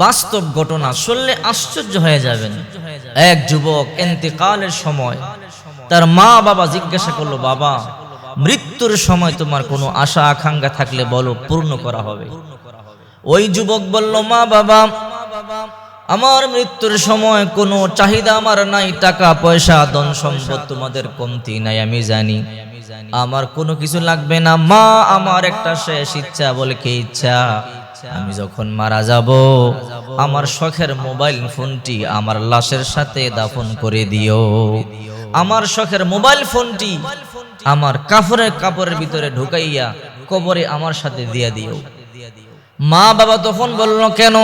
বাস্তব ঘটনা শুনলে আশ্চর্য হয়ে যাবেন। এক যুবক এন্তেকালের সময় তার মা বাবা জিজ্ঞাসা করল, বাবা, মৃত্যুর সময় তোমার কোনো আশা আকাঙ্ক্ষা থাকলে বলো, পূর্ণ করা হবে? ওই যুবক বলল, মা বাবা, আমার মৃত্যুর সময় কোনো চাহিদা আমার নাই, টাকা, পয়সা, ধন সম্পদ তোমাদের কমতি নাই, আমি জানি। আমার কোনো কিছু লাগবে না। মা, আমার একটা শেষ ইচ্ছা বলে, কি ইচ্ছা? আমি যখন মারা যাব, আমার শখের মোবাইল ফোনটি আমার লাশের সাথে দাফন করে দিও। আমার শখের মোবাইল ফোনটি আমার কাপড়ের কাপড়ের ভিতরে ঢুকাইয়া কবরে আমার সাথে দিয়ে দিও। মা বাবা তখন বলল, কেন?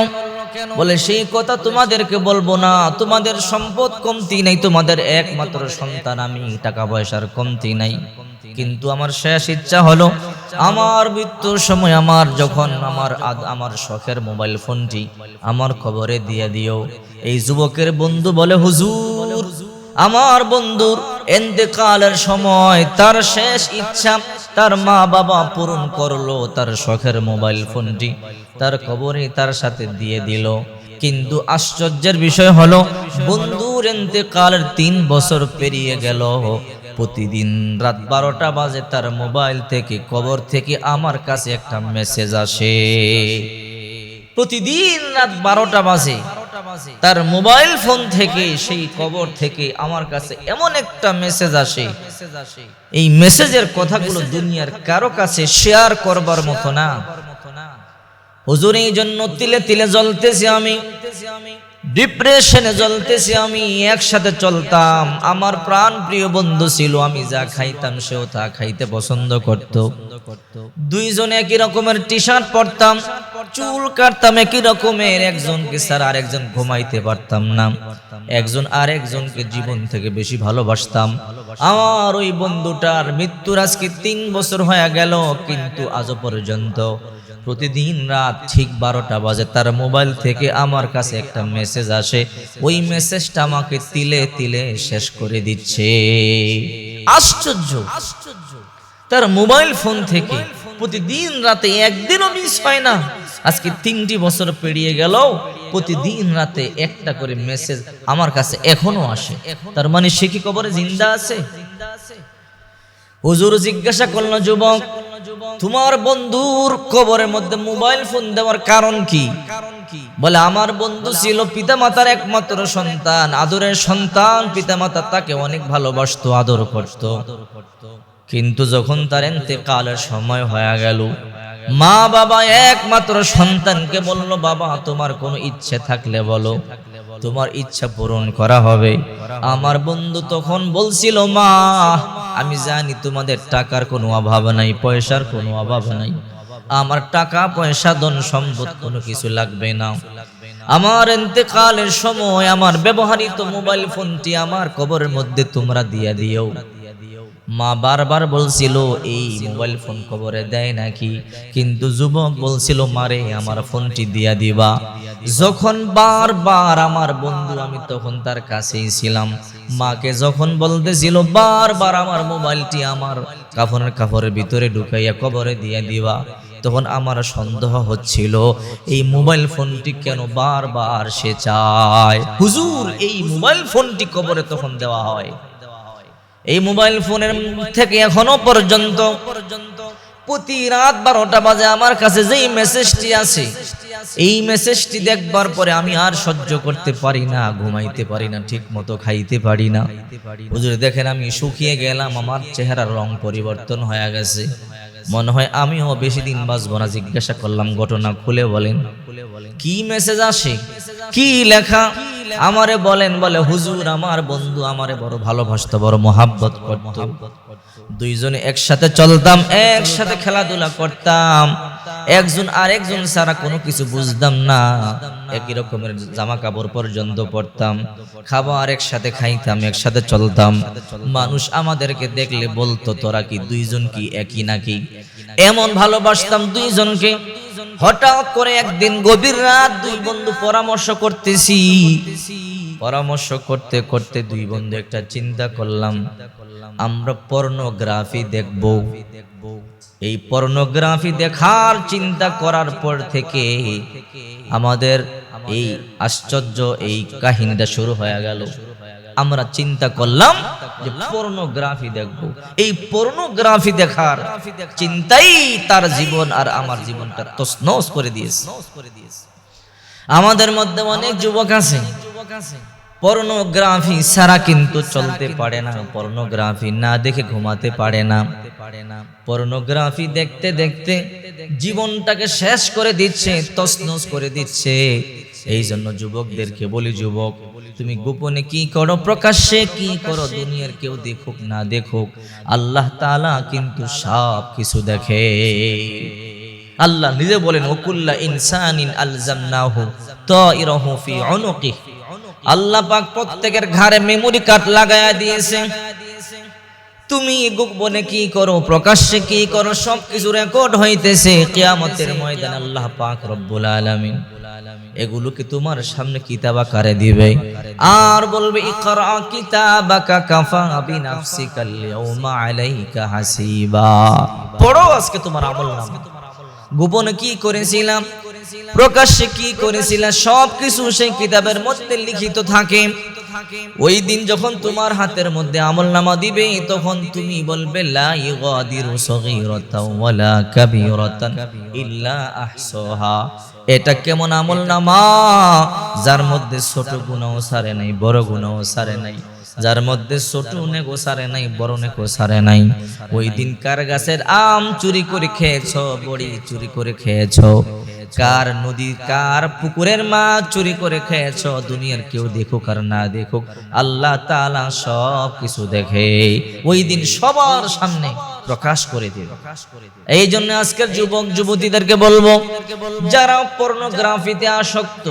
বলে, সেই কথা তোমাদেরকে বলব না। তোমাদের সম্পদ কমতি নাই, তোমাদের একমাত্র সন্তান। আমি টাকা পয়সার কমতি নাই। কিন্তু আমার শেষ ইচ্ছা হলো, আমার মৃত্যুর সময় আমার যখন আমার আমার শখের মোবাইল ফোনটি আমার খবরে দিয়ে দিও। এই যুবকের বন্ধু বলে, হুজুর, আমার বন্ধুর এন্তেকালের সময় তার শেষ ইচ্ছা তার মা বাবা পূরণ করল, তার শখের মোবাইল ফোনটি তার খবরে তার সাথে দিয়ে দিল। কিন্তু আশ্চর্যের বিষয় হলো, বন্ধুর এন্তেকালের তিন বছর পেরিয়ে গেল। প্রতিদিন রাত বারোটা বাজে তার মোবাইল থেকে, কবর থেকে আমার কাছে একটা মেসেজ আসে। প্রতিদিন রাত বারোটা বাজে তার মোবাইল ফোন থেকে, সেই কবর থেকে আমার কাছে এমন একটা মেসেজ আসে। এই মেসেজের কথাগুলো দুনিয়ার কারও কাছে শেয়ার করবার মতো না। হুজুর, এই জন্য তিলে তিলে জ্বলতেছি আমি। ডিপ্রেশনে জ্বলতেছি আমি, একসাথে চলতাম। আমার প্রাণ প্রিয় বন্ধু ছিল, আমি যা খাইতাম সেও তা খাইতে পছন্দ করত। দুইজন একই রকমের টি শার্ট পরতাম, চুল কাটতাম একই রকমের, একজনকে স্যার আরেকজন ঘুমাইতে পারতাম না। একজন আরেকজনকে জীবন থেকে বেশি ভালোবাসতাম। আমার ওই বন্ধুটার মৃত্যুর আজকে তিন বছর হয়ে গেল, কিন্তু আজও পর্যন্ত প্রতিদিন রাত ঠিক বারোটা বাজে। তার মোবাইল থেকে আমার কাছে একটা মেসেজ আসে। ওই মেসেজটা আমাকে তিলে তিলে শেষ করে দিচ্ছে। আশ্চর্য। আশ্চর্য তার মোবাইল ফোন থেকে প্রতিদিন রাতে একদিনও মিস হয় না। আজকে তিনটি বছর পেরিয়ে গেল প্রতিদিন রাতে একটা করে মেসেজ আমার কাছে এখনও আসে। তার মানে সে কি কবরে জিন্দা আছে? হুজুর জিজ্ঞাসা করল, যুবক, তোমার বন্ধুর কবরের মধ্যে মোবাইল ফোন দেওয়ার কারণ কি? বলে, আমার বন্ধু ছিল পিতামাতার একমাত্র সন্তান, আদরের সন্তান, পিতামাতা তাকে অনেক ভালোবাসতো, আদর করত। কিন্তু যখন তার এতেকালের সময় হয়ে গেল মা বাবা একমাত্র সন্তানকে বলল, বাবা, তোমার কোনো ইচ্ছে থাকলে বলো। তোমার ইচ্ছা পূরণ করা হবে। আমার বন্ধু তখন বলছিল, মা, আমি জানি তোমাদের টাকার কোনো অভাব নাই, পয়সার কোনো অভাব নাই। আমার টাকা, পয়সা, ধন সম্পদ কোনো কিছু লাগবে না। আমার এতেকালের সময় আমার ব্যবহৃত মোবাইল ফোনটি আমার কবরের মধ্যে তোমরা দিয়ে দিও। মা বারবার বলছিল, এই মোবাইল ফোন কবরে দেয় নাকি? কিন্তু যুবক বলছিল, মারে, আমার ফোনটি দিয়া দিবা। যখন বারবার আমার বন্ধু, আমি তখন তার কাছেই ছিলাম। মাকে যখন বলতেছিল, বারবার আমার মোবাইলটি আমার কাফনের কাপড়ের ভিতরে ঢুকাইয়া কবরে দিয়ে দিবা। তখন আমার সন্দেহ হচ্ছিল, এই মোবাইল ফোনটি কেন বারবার সে চায়? হুজুর, এই মোবাইল ফোনটি কবরে তখন দেওয়া হয়। এই মোবাইল ফোনের থেকে এখনও পর্যন্ত প্রতি রাত বারোটা বাজে আমার কাছে যেই মেসেজটি আছে, এই মেসেজটি দেখবার পরে আমি আর সহ্য করতে পারি না, ঘুমাইতে পারি না ঠিক মতো খাইতে পারি না। হুজুর, দেখেন আমি শুকিয়ে গেলাম, আমার চেহারার রং পরিবর্তন হয়ে গেছে। মনে হয় আমিও বেশি দিন বাঁচবো না, জিজ্ঞাসা করলাম, ঘটনা খুলে বলেন। কি মেসেজ আসে? কি লেখা? আমারে বলেন, বলে, হুজুর, আমার বন্ধু আমারে বড় ভালোবাসতো, বড় মোহাব্বত করত। দুইজনে একসাথে চলতাম, একসাথে খেলাধুলা করতাম। একজন আরেকজন ছাড়া কোনো কিছু বুঝতাম না। একই রকমের জামা কাপড় পর্যন্ত পরতাম। খাবার একসাথে খাইতাম, একসাথে চলতাম। মানুষ আমাদেরকে দেখলে বলতো, তোরা কি দুইজন কি একই নাকি? এমন ভালোবাসতাম দুইজনকে। হঠাৎ করে একদিন গভীর রাত দুই বন্ধু পরামর্শ করতেছি। পরামর্শ করতে করতে দুই বন্ধু একটা চিন্তা করলাম, আমরা পর্নোগ্রাফি দেখব। এই পর্নোগ্রাফি দেখার চিন্তা করার পর থেকে আমাদের এই আশ্চর্য এই কাহিনীটা শুরু হয়ে গেল। আমরা চিন্তা করলাম যে পর্নোগ্রাফি দেখব। এই পর্নোগ্রাফি দেখার চিন্তাই তার জীবন আর আমার জীবনটা তসনস করে দিয়েছে। আমাদের মধ্যে অনেক যুবক আছে পর্নোগ্রাফি ছাড়া কিন্তু চলতে পারে না পর্নোগ্রাফি না দেখে ঘুমাতে পারে না। পর্নোগ্রাফি দেখতে দেখতে জীবনটাকে শেষ করে দিচ্ছে তসনস করে দিচ্ছে। এই জন্য যুবকদেরকে বলি, যুবক, তুমি গোপনে কি করো? প্রকাশ্যে কি করো? দুনিয়ার কেউ দেখুক না দেখুক, আল্লাহ তাআলা কিন্তু সব কিছু দেখে। আল্লাহ নিজে বলেন, ওকুল্লা ইনসানিন আলজামনাহু তাইরাহু ফি উনুকিহি। আল্লাহ পাক প্রত্যেকের ঘাড়ে মেমোরি কার্ড লাগায়া দিয়েছে। তুমি গোপনে কি করো, প্রকাশ্যে কি করো, সবকিছু রেকর্ড হইতেছে। কিয়ামতের ময়দান আল্লাহ পাক রব্বুল আলামিন এগুলোকে তোমার সামনে কিতাব আকারে দিবে। আর বলবে, ইকরা কিতাবাকা কাফা বিনাফসিকাল ইয়াউমা আলাইকা হাসিবা। পড়ো আজকে তোমার আমলনামা গোপনে কি করেছিলাম? প্রকাশ্যে কি করেছিলাম? সবকিছু সেই কিতাবের মধ্যে লিখিত থাকে। ওই দিন যখন তোমার হাতের মধ্যে আমল নামা দিবে, তখন তুমি বলবে এটা কেমন আমল নামা? যার মধ্যে ছোট গুনাহ সারে নাই, বড় গুনাহ সারে নাই। যার মধ্যে ছোট নেগো সারে নাই, বড় নেগো সারে নাই। ওই দিন কার গাছের আম চুরি করে খেয়েছ, বড়ি চুরি করে খেয়েছ? কার নদী, কার পুকুরের মাছ চুরি করে খেয়েছ? দুনিয়ার কেউ দেখুক আর না দেখুক, আল্লাহ তাআলা সব কিছু দেখে ওই দিন সবার সামনে প্রকাশ করে দেবে। এই জন্য আজকের যুবক, যুবতীদেরকে বলব, যারা পর্নোগ্রাফিতে আসক্ত,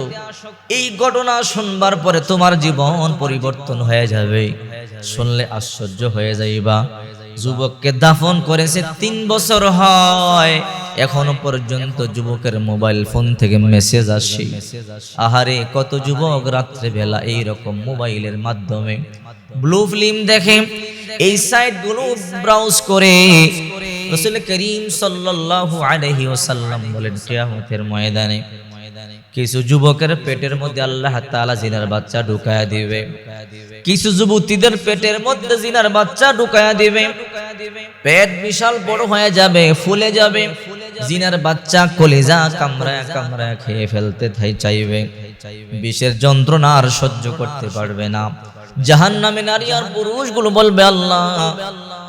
এই ঘটনা শুনবার পরে তোমার জীবন পরিবর্তন হয়ে যাবে। শুনলে আশ্চর্য হয়ে যাইবা। যুবককে দাফন করেছে, তিন বছর হয়। এখনও পর্যন্ত যুবকের মোবাইল ফোন থেকে মেসেজ আসে। আহারে, কত যুবক রাত্রে বেলা এইরকম মোবাইলের মাধ্যমে ব্লু ফিল্ম দেখে। এই সাইটগুলো ব্রাউজ করে। রসুল করিম সাল্লাল্লাহু আলাইহি ওয়াসাল্লাম বলেন, কিয়ামতের ময়দানে কিছু যুবকের পেটের মধ্যে আল্লাহ তালা জিনার বাচ্চা ঢুকায়া দিবে। কিছু যুবতীদের পেটের মধ্যে জিনার বাচ্চা ঢুকায়া দিবে। পেট বিশাল বড় হয়ে যাবে, ফুলে যাবে। জিনার বাচ্চা কলিজা কামড়ায় কামড়ায় খেয়ে ফেলতে চাইবে। বিষের যন্ত্রণা আর সহ্য করতে পারবে না। জাহান নামে নারী আর পুরুষগুলো বলবে, আল্লাহ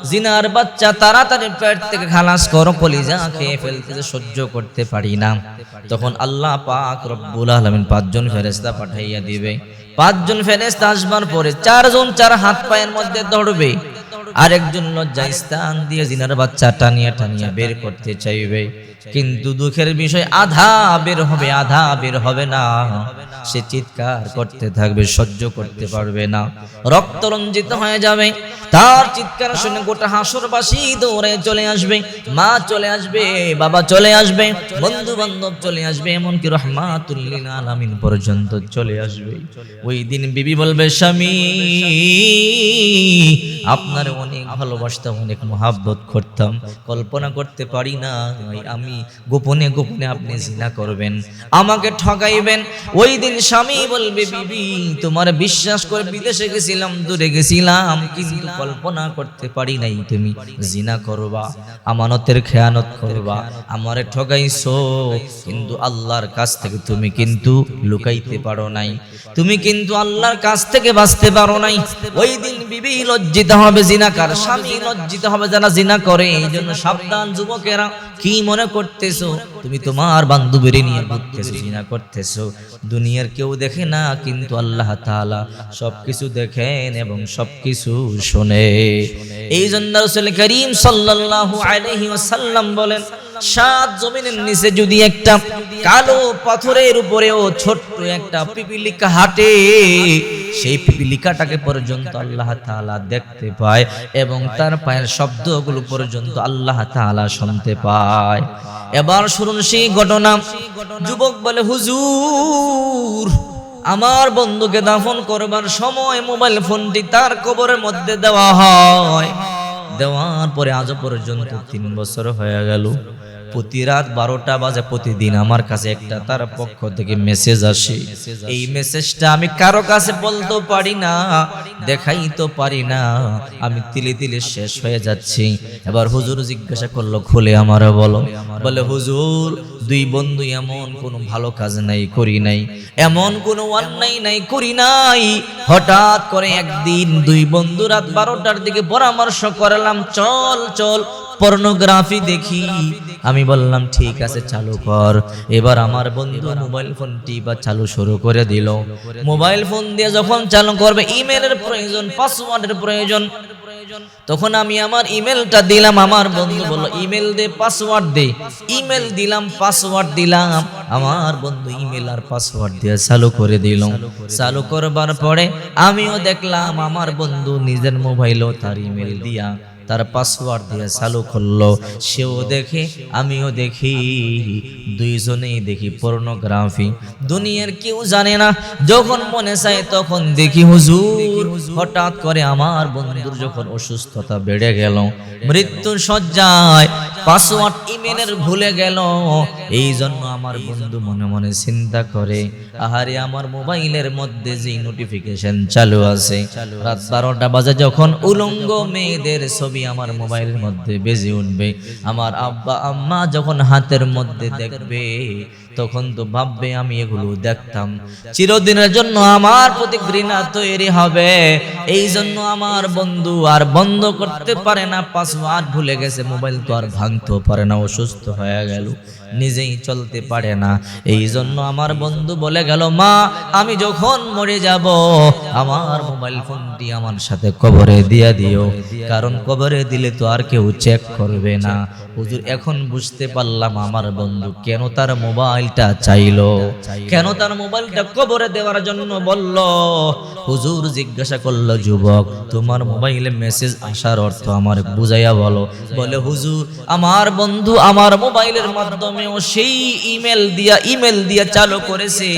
জিনার বাচ্চা তাড়াতাড়ি পেট থেকে খালাস করো, কলিজা খেয়ে ফেলতে সহ্য করতে পারি না। তখন আল্লাহ পাক রব্বুল আলামিন পাঁচজন ফেরেশতা পাঠাইয়া দিবে। পাঁচজন ফেরেশতা আসবার পরে চারজন চার হাত পায়ের মধ্যে ধরবে আরেকজন লজ্জা স্থান দিয়ে জিনার বাচ্চা টানিয়া টানিয়া বের করতে চাইবে। কিন্তু দুঃখের বিষয়, আধা বের হবে, আধা বের হবে না। সে চিৎকার করতে থাকবে, সহ্য করতে পারবে না। রক্ত রঞ্জিত হয়ে যাবে। তার চিৎকার শুনে গোটা হাসরবাসী দৌড়ে চলে আসবে। মা চলে আসবে, বাবা চলে আসবে বন্ধু বান্ধব চলে আসবে, এমনকি রহমাতুল্লিল আলামিন পর্যন্ত চলে আসবে। ওই দিন বিবি বলবে, স্বামী, আপনার অনেক ভালোবাসতাম, অনেক মহাব্বত করতাম। কল্পনা করতে পারি না আমি গোপনে গোপনে আপনি জিনা করবেন, আমাকে ঠকাইবেন ওই দিন স্বামী বলবে, বিবি, তোমার বিশ্বাস করে বিদেশে গেছিলাম, দূরে গেছিলাম, কিন্তু কল্পনা করতে পারি নাই তুমি। জিনা করবা, আমানতের খেয়ানত করবা, আমারে ঠকাইছো কিন্তু আল্লাহর কাছ থেকে তুমি কিন্তু লুকাইতে পারো নাই। তুমি কিন্তু আল্লাহর কাছ থেকে বাঁচতে পারো নাই। ওই দিন বিবি লজ্জিত হবে জিনাকার, স্বামী লজ্জিত হবে যারা জিনা করে, এই জন্য সাবধান যুবকেরা কি মনে করতেছো? তুমি তোমার বান্ধবীরে নিয়ে ভাবতেছো জিনা করতেছো। দুনিয়ার কেউ দেখে না, কিন্তু আল্লাহ তাআলা সবকিছু দেখেন এবং সবকিছু শুনে। এই জন্য রাসূল করিম সাল্লাল্লাহু আলাইহি ওয়াসাল্লাম বলেন সাত জমিনের নিচে যদি একটা কালো পাথরের উপরেও ছোট্ট একটা পিপিলিকা হাঁটে, সেই পিপিলিকাটাকে পর্যন্ত আল্লাহ তাআলা দেখতে পায় এবং তার পায়ের শব্দগুলো পর্যন্ত আল্লাহ তাআলা শুনতে পায়। এবার শুনুন সেই ঘটনা। যুবক বলে, হুজুর, আমার বন্ধুকে দাফন করবার সময় মোবাইল ফোনটি তার কবরের মধ্যে দেওয়া হয়। দেওয়ার পরে আজ পর্যন্ত তিন বছর হয়ে গেল। প্রতি রাত বারোটা বাজে প্রতিদিন আমার কাছে একটা, তার পক্ষ থেকে মেসেজ আসে। এই মেসেজটা আমি কারও কাছে বলতেও পারি না দেখাই তো পারি না। আমি তিলে তিলে শেষ হয়ে যাচ্ছি। এবার হুজুর জিজ্ঞাসা করল, খুলে আমারও বলো। বলে, হুজুর, দুই বন্ধু এমন কোনো ভালো কাজ নাই, করি নাই। এমন কোনো অন্যায় নাই, করি নাই। হঠাৎ করে একদিন দুই বন্ধু রাত বারোটার দিকে পরামর্শ করলাম, চল চল পর্নোগ্রাফি দেখি। আমি বললাম ঠিক আছে চালু কর। এবার আমার বন্ধু মোবাইল ফোনটি বা চালু শুরু করে দিল। মোবাইল ফোন দিয়ে যখন চালু করবে ইমেলের প্রয়োজন পাসওয়ার্ডের প্রয়োজন তখন আমি আমার ইমেলটা দিলাম। আমার বন্ধু বলল ইমেল দে পাসওয়ার্ড দে। ইমেল দিলাম পাসওয়ার্ড দিলাম। আমার বন্ধু ইমেল আর পাসওয়ার্ড দিয়ে চালু করে দিল। চালু করবার পরে আমিও দেখলাম আমার বন্ধু নিজের মোবাইলও তার ইমেল দিয়া তার পাসওয়ার্ড দিয়ে চালু করল। সেও দেখে, আমিও দেখি, দুইজনেই দেখি পর্নোগ্রাফি দুনিয়ার কেউ জানে না, যখন মনে চায় তখন দেখি হুজুর, হঠাৎ করে আমার বন্ধুর যখন অসুস্থতা বেড়ে গেল, মৃত্যুর সজ্জায় পাসওয়ার্ড ইমেলের ভুলে গেল। এই জন্য আমার বন্ধু মনে মনে চিন্তা করে আহারে আমার মোবাইলের মধ্যে যে নোটিফিকেশন চালু আছে রাত বারোটা বাজে যখন উলঙ্গ মেয়েদের ছবি আমার মোবাইলের মধ্যে বেজে উঠবে। আমার আব্বা আম্মা যখন হাতের মধ্যে দেখবে তখন তো ভাববে আমি এগুলো দেখতাম। চিরদিনের জন্য আমার প্রতি ঘৃণা তৈরি হবে। এই জন্য আমার বন্ধু আর বন্ধ করতে পারে না। পাসওয়ার্ড ভুলে গেছে, মোবাইল তো আর ভাঙতেও পারে না, অসুস্থ হয়ে গেল। নিজেই চলতে পারে না। এই জন্য আমার বন্ধু বলে গেল, মা, আমি যখন মরে যাব, আমার মোবাইল ফোনটি আমার সাথে কবরে দিয়ে দিও। কারণ কবরে দিলে তো আর কেউ চেক করবে না। হুজুর, এখন বুঝতে পারলাম আমার বন্ধু কেন তার মোবাইলটা চাইলো। কেন তার মোবাইলটা কবরে দেওয়ার জন্য বলল, হুজুর, জিজ্ঞাসা করল, যুবক, তোমার মোবাইলে মেসেজ আসার অর্থ আমার বুঝাইয়া বলো। বলে, হুজুর, আমার বন্ধু আমার মোবাইলের মাধ্যমেও সেই ইমেল দিয়া ইমেল দিয়া চালু করেছে।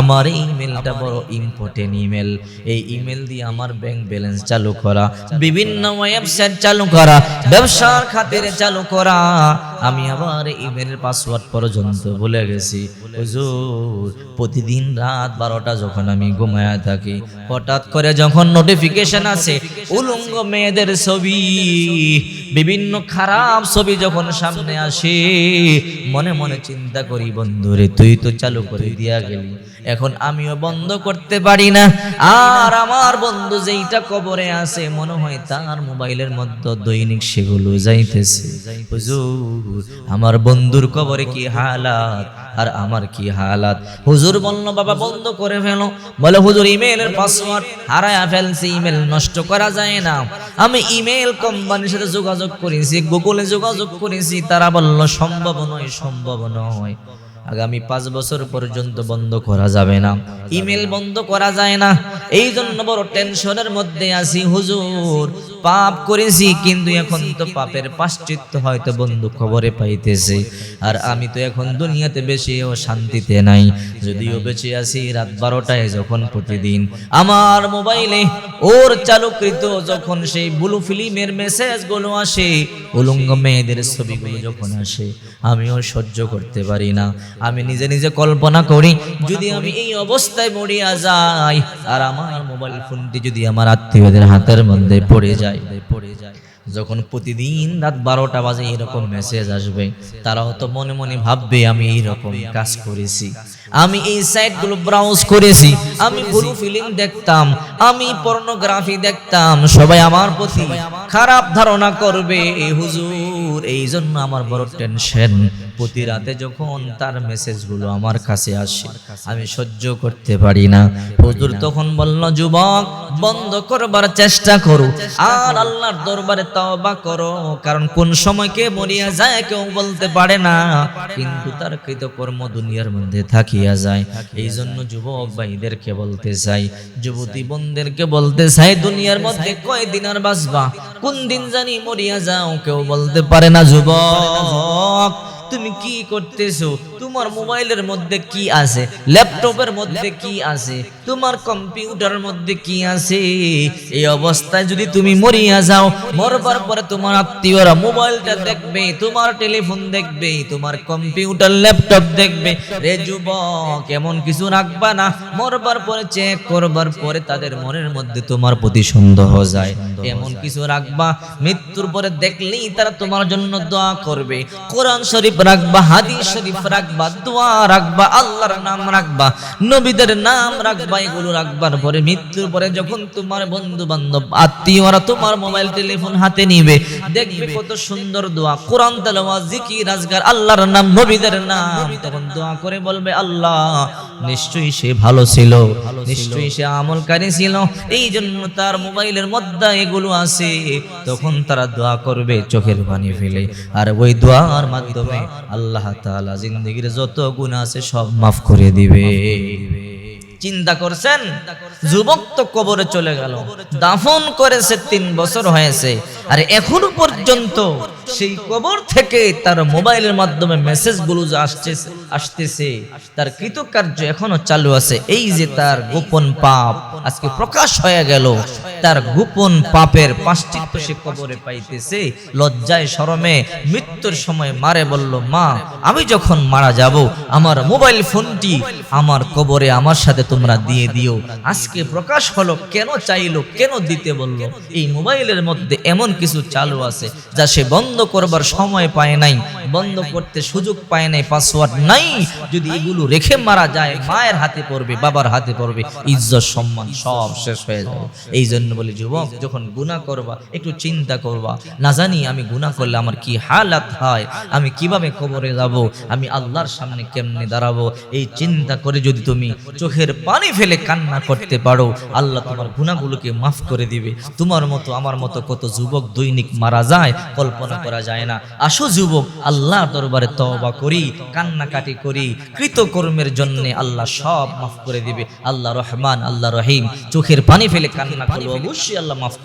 আমার এই ইমেলটা বড় ইম্পর্টেন্ট ইমেল এই ইমেল দিয়ে আমার ব্যাংক ব্যালেন্স চালু করা, বিভিন্ন ওয়েবসাইট চালু করা, ব্যবসার খাতিরে চালু করা। আমি আবার ইমেলের পাসওয়ার্ড পর্যন্ত ভুলে গেছি। হুজুর, প্রতিদিন রাত বারোটা যখন আমি ঘুমায়া থাকি, হঠাৎ করে যখন নোটিফিকেশন আসে, উলঙ্গ মেয়েদের ছবি, বিভিন্ন খারাপ ছবি যখন সামনে আসে, মনে মনে চিন্তা করি, বন্ধুরে, তুই তো চালু করে দিয়া গেলি। এখন আমিও বন্ধ করতে পারি না। আর আমার বন্ধু যেইটা কবরে আছে, মনে হয় তার মোবাইলের মধ্যে দৈনিক সেগুলো যাইতেছে। আমার বন্ধুর কবরে কি হালাত? আর আমার কি হালাত? হুজুর বলল, বাবা, বন্ধ করে ফেলো। বলে হুজুর, ইমেলের পাসওয়ার্ড হারায়া ফেলছি, ইমেল নষ্ট করা যায় না। আমি ইমেল কোম্পানির সাথে যোগাযোগ করেছি, গুগলে যোগাযোগ করেছি, তারা বলল, সম্ভব নয় সম্ভব নয়। আগামী পাঁচ বছর পর্যন্ত বন্ধ করা যাবে না। ইমেল বন্ধ করা যায় না। এই জন্য বড় টেনশনের মধ্যে আছি, হুজুর। পাপ করেছি, কিন্তু এখন তো পাপের পাশ্চিত্য হয়তো বন্ধু খবরে পাইতেছে। আর আমি তো এখন দুনিয়াতে বেশি ও শান্তিতে নাই। যদিও বেঁচে আছি রাত বারোটায় যখন প্রতিদিন। আমার মোবাইলে ওর চালুকৃত যখন সেই ব্লু ফিল্মের মেসেজগুলো আসে, উলঙ্গ মেয়েদের ছবিগুলো যখন আসে, আমিও সহ্য করতে পারি না। আমি নিজে নিজে কল্পনা করি, যদি আমি এই অবস্থায় মরিয়া যাই, আর আমার মোবাইল ফোনটি যদি আমার আত্মীয়দের হাতের মধ্যে পড়ে যায়। পড়ে যায় যখন প্রতিদিন রাত বারোটা বাজে এরকম মেসেজ আসবে, তারাও তো মনে মনে ভাববে, আমি এইরকম কাজ করেছি। আমি এই সাইটগুলো ব্রাউজ করেছি, আমি ব্লু ফিল্ম দেখতাম, আমি পর্নোগ্রাফি দেখতাম, সবাই আমার প্রতি খারাপ ধারণা করবে হুজুর এই জন্য আমার বড় টেনশন প্রতি রাতে যখন তার মেসেজগুলো আমার কাছে আসে আমি সহ্য করতে পারি না। হুজুর তখন বলল যুবক বন্ধ করবার চেষ্টা করো। আর আল্লাহর দরবারে তওবা করো কারণ কোন সময় কে মরিয়া যায় কেউ বলতে পারে না। কিন্তু তার কৃতকর্ম দুনিয়ার মধ্যে থাকিয়া যায়। এই জন্য যুবক ভাইদেরকে বলতে চাই যুবতী বোনদেরকে বলতে চাই দুনিয়ার মধ্যে কয়দিন আর বাঁচবা? কোন দিন জানি মরিয়া যাও কেউ বলতে পারে না যুবক। তুমি কি করতেছো? তোমার মোবাইলের মধ্যে কি আছে? ল্যাপটপের মধ্যে কি আছে? তোমার কম্পিউটারের মধ্যে কি আছে? এই অবস্থায় যদি তুমি মরিয়া যাও, মরবার পরে তোমার আত্মীয়রা মোবাইলটা দেখবে, তোমার টেলিফোন দেখবে, তোমার কম্পিউটার ল্যাপটপ দেখবে। রে যুবক, এমন কিছু রাখবা না। মরবার পরে চেক করবার পরে তাদের মনের মধ্যে তোমার প্রতি সন্দেহ যায়। এমন কিছু রাখবা, মৃত্যুর পরে দেখলেই তারা তোমার জন্য দোয়া করবে। কোরআন শরীফ রাখবা, হাদিস শরীফ রাখবা, দোয়া রাখবা, আল্লাহর নাম রাখবা, নবীদের নাম রাখবা, এগুলো রাখবার পরে, মৃত্যুর পরে যখন তোমার বন্ধু বান্ধব আত্মীয়রা তোমার মোবাইল, টেলিফোন হাতে নিবে, দেখবে কত সুন্দর দোয়া, কোরআন তেলাওয়াত, জিকির, আজগার, আল্লাহর নাম, নবীদের নাম, তখন দোয়া করে বলবে, আল্লাহ, নিশ্চয়ই সে ভালো ছিল, নিশ্চয়ই সে আমলকারী ছিল এই জন্য তার মোবাইলের মধ্যে এগুলো আছে, তখন তারা দোয়া করবে, চোখের পানি ফেলে, আর ওই দোয়ার মাধ্যমে আল্লাহ তাআলা জিন্দগির যত গুণ আছে সব মাফ করে দিবে। চিন্তা করছেন? যুবক তো কবরে চলে গেল। দাফন করেছে, তিন বছর হয়েছে। আর এখনও পর্যন্ত সেই কবর থেকে তার মোবাইলের মাধ্যমে মেসেজগুলো যে আসছে, আসতেছে, তার কৃতকার্য এখনও চালু আছে। এই যে তার গোপন পাপ আজকে প্রকাশ হয়ে গেল। তার গোপন পাপের পাশ্চিত্য সে কবরে পাইতেছে, লজ্জায় শরমে মৃত্যুর সময় মারে বলল, মা, আমি যখন মারা যাব, আমার মোবাইল ফোনটি আমার কবরে আমার সাথে তোমরা দিয়ে দিও। আজকে প্রকাশ হলো, কেন চাইলো, কেন দিতে বলল? এই মোবাইলের মধ্যে এমন কিছু চালু আছে যা সে বন্ধ করবার সময় পায় নাই, বন্ধ করতে সুযোগ পায় নাই, পাসওয়ার্ড নাই। যদি এগুলো রেখে মারা যায়, মায়ের হাতে পড়বে, বাবার হাতে পড়বে, ইজ্জত সম্মান সব শেষ হয়ে যাবে এই জন্য বলি, যুবক, যখন গুণা করবা, একটু চিন্তা করবা। না জানি আমি গুণা করলে আমার কি হালাত হয়, আমি কীভাবে কবরে যাব, আমি আল্লাহর সামনে কেমনে দাঁড়াবো? এই চিন্তা করে যদি তুমি চোখের পানি ফেলে কান্না করতে পারো, আল্লাহ তোমার গুণাগুলোকে মাফ করে দিবে। তোমার মতো, আমার মতো কত যুবক দৈনিক মারা যায়, কল্পনা করা যায় না। আসো যুবক আল্লাহ দরবারে তওবা করি, কান্নাকাটি করি, কৃতকর্মের জন্য আল্লাহ সব মাফ করে দিবে। আল্লাহ রহমান, আল্লাহ রহিম, চোখের পানি ফেলে কান্না করব অবশ্যই আল্লাহ মাফ